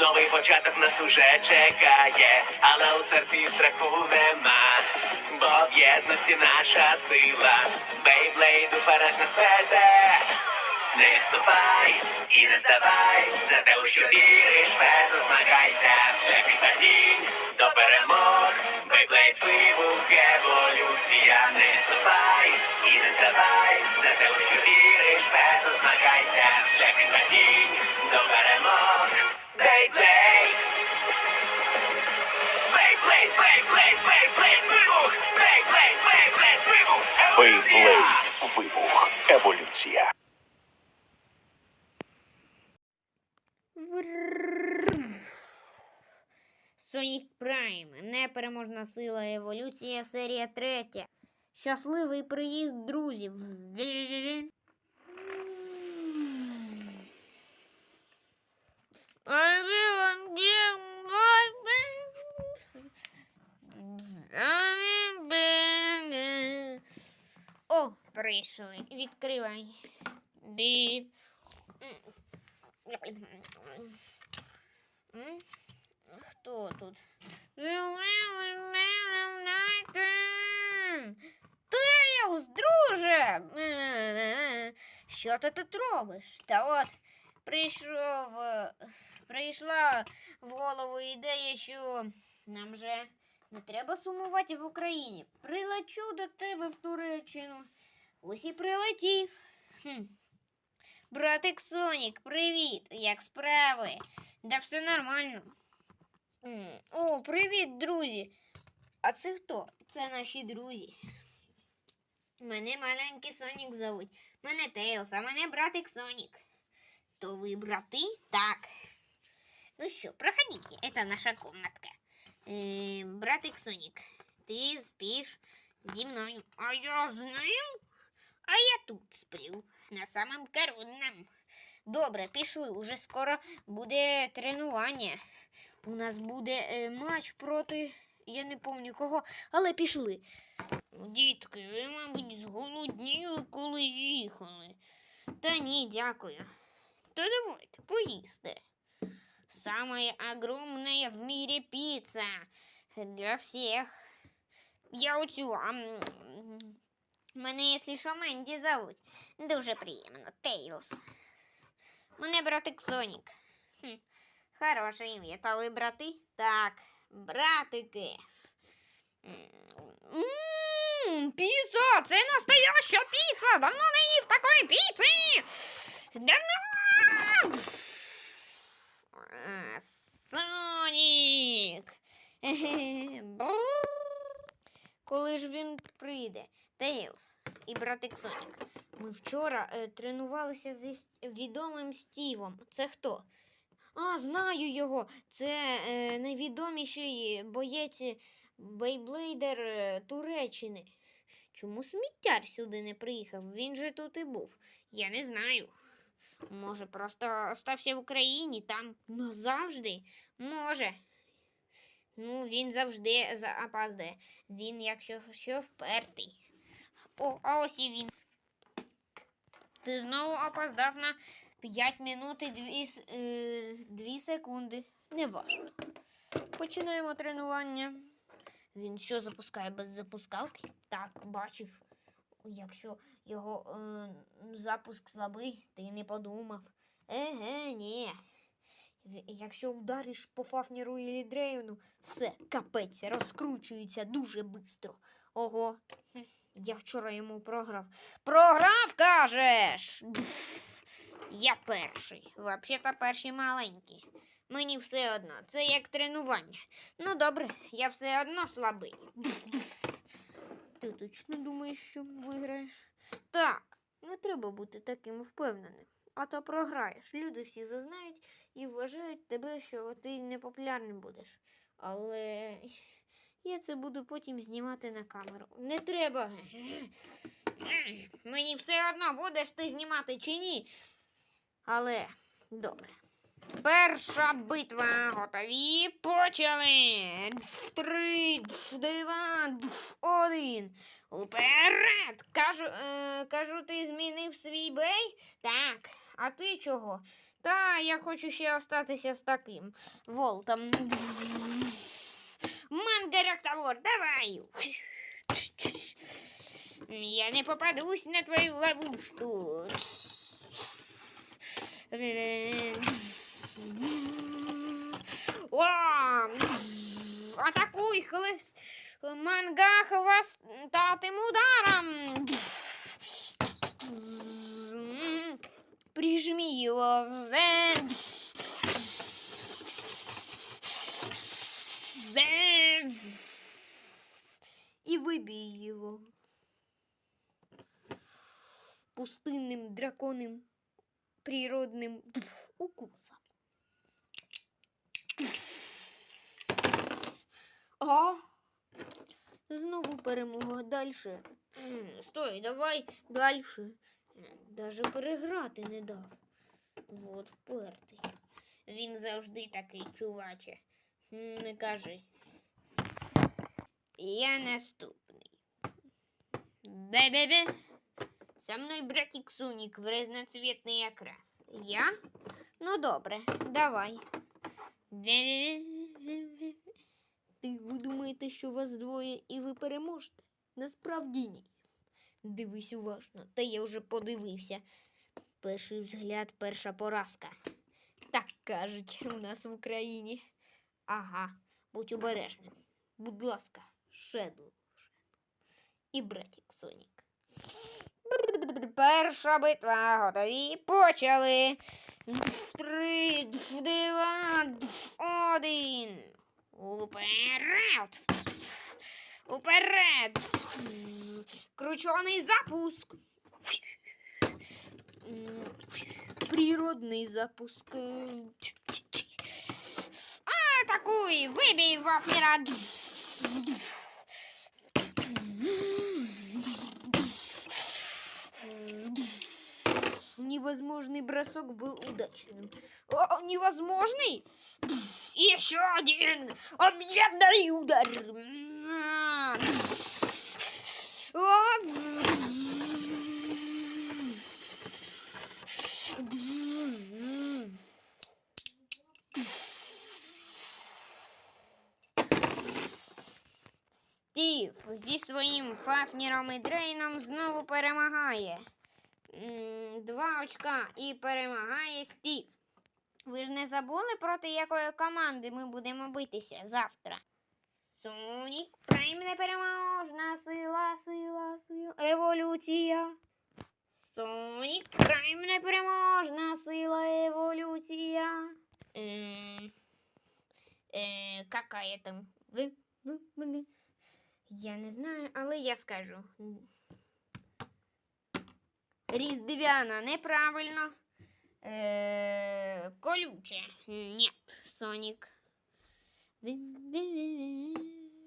Новий початок нас уже чекає, але у серці страху нема. Бо в єдності наша сила. Бейблейд уперед нас веде. Не відступай і не здавайся, за те, у що віриш, вперто змагайся, від падінь до перемог, Бейблейд вибух, еволюція, не відступай і не здавайся, за те, у що віриш, вперто змагайся, від падінь до перемог, Бейблейд. Вибух. Еволюція. Сонік Прайм. Непереможна сила еволюція, серія третя. Щасливий приїзд друзів. О, прийшли. Відкривай. Бі. Хто тут? Тейлз, друже! Що ти тут робиш? Та от прийшов, прийшла в голову ідея, що нам же не треба сумувати в Україні. Прилечу до тебе в Туреччину. Ось прилетів. Хм. Братик Сонік, привіт! Як справи? Да все нормально. О, привіт, друзі! А це хто? Це наші друзі. Мене маленький Сонік зовуть. Мене Тейлс, а мене братик Сонік. То ви брати? Так. Ну що, проходите, это наша комнатка. Е, братик Сонік, ти спиш зі мною. А я з ним? А я тут сплю, на самом коронном. Добре, пішли. Уже скоро буде тренування. У нас буде е, матч проти. Я не пам'ятаю кого, але пішли. Дітки, ви, мабуть, зголодніли, коли їхали. Та ні, дякую. То давайте, поїсти. Самая огромная в мире пицца для всех. Я оцю, а мене, якщо що, Менді зовуть. Дуже приємно. Тейлз. Мене братик Сонік. Хм, хороше ім'я. Та ви брати? Так, братики. Ммм, піца! Це настояща піца! Давно не їв такої піци! Давно! Сонік! Бу. Коли ж він прийде? Тейлз і братик Сонік. Ми вчора е, тренувалися зі відомим Стівом. Це хто? А, знаю його. Це е, найвідоміший боєць бейблейдер е, Туреччини. Чому сміттяр сюди не приїхав? Він же тут і був. Я не знаю. Може, просто остався в Україні там назавжди? Може. Ну, він завжди за- опаздає. Він, якщо що, впертий. О, а ось і він. Ти знову опоздав на 5 минут і 2, е, 2 секунди. Неважно. Починаємо тренування. Він що запускає без запускалки? Так, бачив. Якщо його е, запуск слабий, ти не подумав. Еге, ні. Якщо удариш по Фафніру і Дрейвну, все, капець, розкручується дуже швидко. Ого, я вчора йому програв. Програв, кажеш? Я перший. Взагалі-то перший маленький. Мені все одно, це як тренування. Ну добре, я все одно слабий. Ти точно думаєш, що виграєш? Так, не треба бути таким впевненим. А то програєш. Люди всі зазнають і вважають тебе, що ти непопулярним будеш. Але я це буду потім знімати на камеру. Не треба. Мені все одно будеш ти знімати чи ні. Але добре. Перша битва готові. Почали. Три, дф, два, один. Уперед! Кажу, е, кажу, ти змінив свій бей? Так. А ти чого? Та я хочу ще остатися з таким волтом. Мангерактавор, давай. Я не попадусь на твою ловушку. Атакуй, хлис! Манга хвостатым ударом! Прижми его. И выбей его. Пустынным драконным природным укусом. Перемога. Дальше. Стой, давай дальше. Даже переграти не дав. Вот впертий. Він завжди такий, чуваче. Не кажи. Я наступний. Бе-бе-бе. Со мною братик Сунік в разноцветний якраз. Я? Ну добре, давай. Бе-бе-бе. Ти ви думаєте, що вас двоє і ви переможете? Насправді ні. Дивись уважно, та я вже подивився. Перший взгляд, перша поразка. Так кажуть у нас в Україні. Ага, будь обережним. Будь ласка, Шедл. І братик Сонік. Перша битва готові. Почали. Три, два, один. Уперед! Уперед! Крученый запуск! Природный запуск. Атакуй! Выбей Вафнера! Невозможный бросок был удачным. О, невозможный? Еще один объемный удар. Стів зі своїм Фафніром і Дрейном знову перемагає. Два очка і перемагає Стів. Ви ж не забули, проти якої команди ми будемо битися завтра? Сонік Прайм непереможна сила, сила, сила, еволюція. Сонік Прайм непереможна сила, еволюція. Ем, е, какая там? Ви, ви, ви, Я не знаю, але я скажу. Різдвяна неправильно. Е, колюче. Нет, Сонік.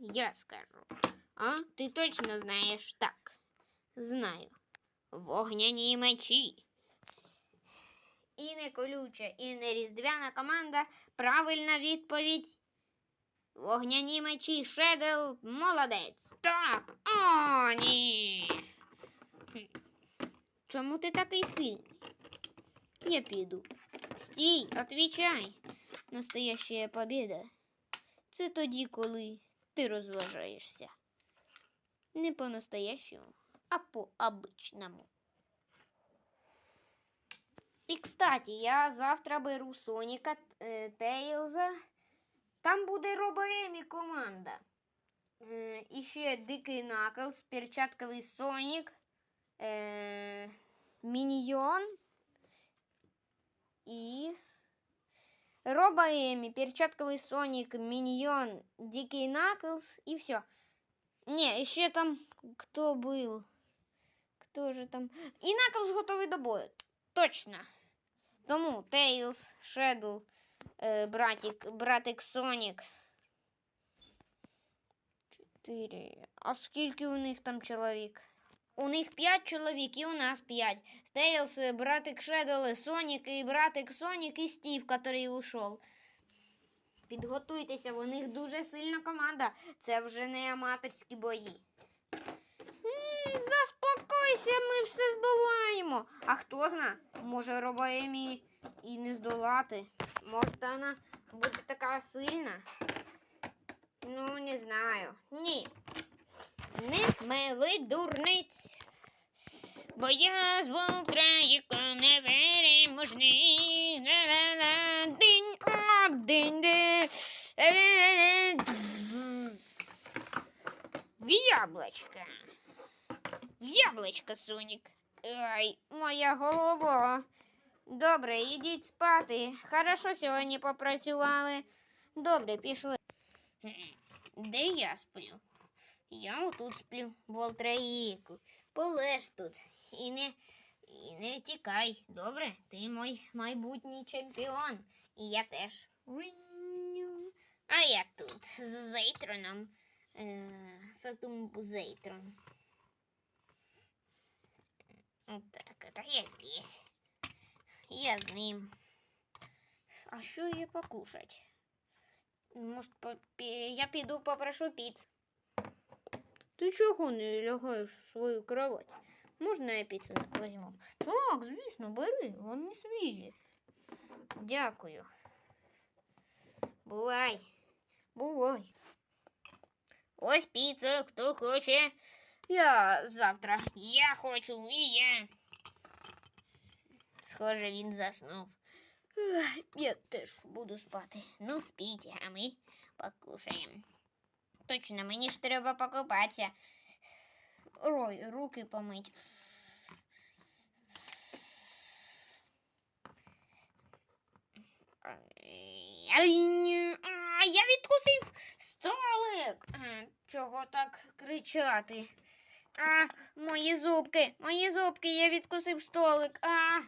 Я скажу. А? Ти точно знаєш? Так. Знаю. Вогняні мечі. І не колюча, і не різдвяна команда. Правильна відповідь. Вогняні мечі Шедел молодець. Так. О, ні. Чому ти такий сильний? Я піду. Стій, отвічай. Настоящая победа. Це тоді, коли ти розважаєшся. Не по-настоящему, а по-обичному. І, кстати, я завтра беру Соніка е, Тейлза. Там буде Робоемі команда. Е, і ще Дикий Наклз, перчатковий Сонік, е, Міньйон і Роба Эми, перчатковый Соник, Миньон, Дикий Наклз и все. Не, еще там кто был? Кто же там? І Наклз готовий до бою. Точно. Тому Тейлз, Шедл, е, братик, братик Сонік. Чотири. А скільки у них там чоловік? У них п'ять чоловік і у нас п'ять. Тейлз, э, братик Шедл, Сонік і братик Сонік і Стів, який ушов. Підготуйтеся, у них дуже сильна команда. Це вже не аматорські бої. Заспокойся, ми все здолаємо. А хто зна, може Робоемі і не здолати. Може, вона буде така сильна? Ну, не знаю. Ні. Мили дурниць. Бо я з Волтраїком не переможний. В яблочко. В яблочко, Сонік. Ай, моя голова. Добре, ідіть спати. Хорошо сьогодні попрацювали. Добре, пішли. Де я сплю? Я отут сплю, Волтраїку. Полеж тут і не, і не тікай. Добре, ти мой майбутній чемпіон. І я теж. А я тут з Зейтроном. Е, Сатумбу Зейтрон. Так, это я здесь. Я з ним. А що є покушать? Може, по, я піду попрошу піц. Ти чого не лягаєш в свою кровать? Можна я піцу візьму? Так, звісно, бери, вони свіжі. Дякую. Бувай. Бувай. Ось піца, хто хоче. Я завтра. Я хочу, і я. Схоже, він заснув. Я теж буду спати. Ну, спіть, а ми покушаємо. Точно, мені ж треба покупатися. Рой, руки помить. Я відкусив столик. Чого так кричати? А, мої зубки, мої зубки, я відкусив столик. А.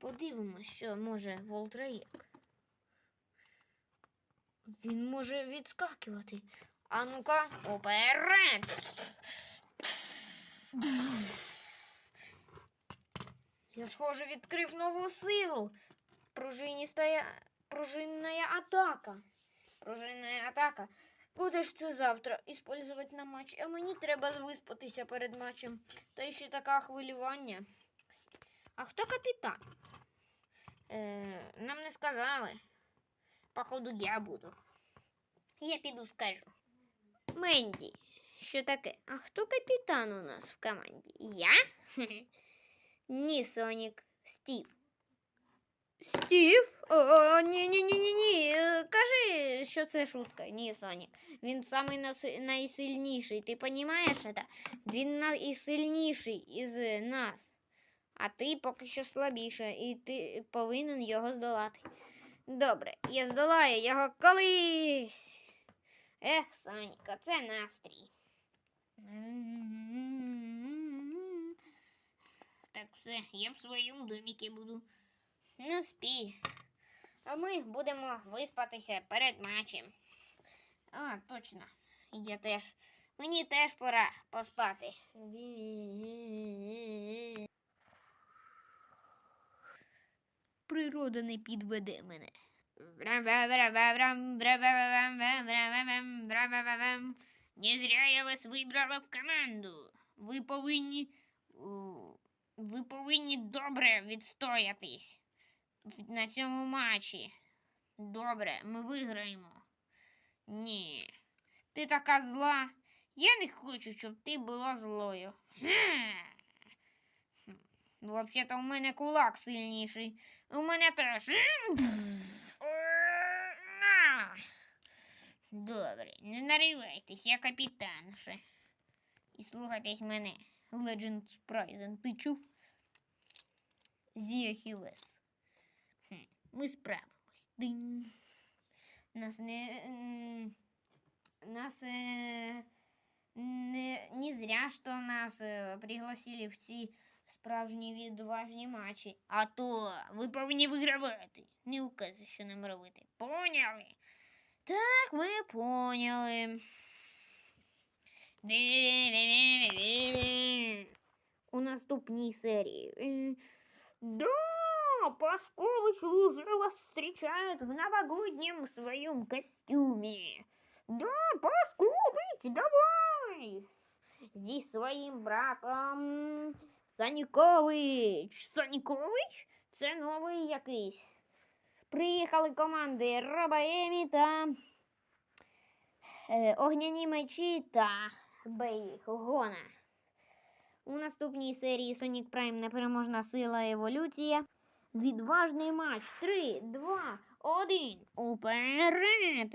Подивимось, що може Волтраєк. Він може відскакувати. А ну-ка, уперед. Я, схоже, відкрив нову силу. Пружиністая... Пружинная атака. Пружинная атака. Будеш це завтра іспользувати на матч. А мені треба виспатися перед матчем. Та ще таке хвилювання. А хто капітан? Е, нам не сказали. Походу, я буду. Я піду скажу. Менді, що таке? А хто капітан у нас в команді? Я? Ні, Сонік, Стів. Стів? О, ні, ні, ні, ні, ні. Кажи, що це шутка. Ні, Сонік. Він самий найсильніший. Ти розумієш це? Він найсильніший із нас. А ти поки що слабіша, і ти повинен його здолати. Добре, я здолаю його колись. Ех, Соніка, це настрій. Так, все, я в своєму доміки буду. Ну, спій. А ми будемо виспатися перед матчем. А, точно. Я теж. Мені теж пора поспати. Природа не підведе мене. Не зря я вас вибрала в команду. Ви повинні. Ви повинні добре відстоятись на цьому матчі. Добре, ми виграємо. Ні. Ти така зла. Я не хочу, щоб ти була злою. Взагалі-то у мене кулак сильніший. У мене теж. Добре, не наривайтесь, я капітан ще. І слухайтесь мене. Legend Surprise, ти чув? Зі Ахілес. Ми справимось. Динь. Нас не. Нас е, не, не зря, що нас е, пригласили в ці справжні відважні матчі. А то ви повинні вигравати. Не указуй, що нам робити. Поняли? Так, ми поняли. У наступній серії. Е, Да, Пашкович уже вас встречает в новогоднем своем костюме. Да, Пашкович, давай! Зі своїм братом Санікович. Санікович? Це новий якийсь. Приїхали команди Роба Емі та е, Огняні мечі та Бейгона. У наступній серії Sonic Prime непереможна сила еволюція. Відважний матч. 3, 2, 1. Уперед!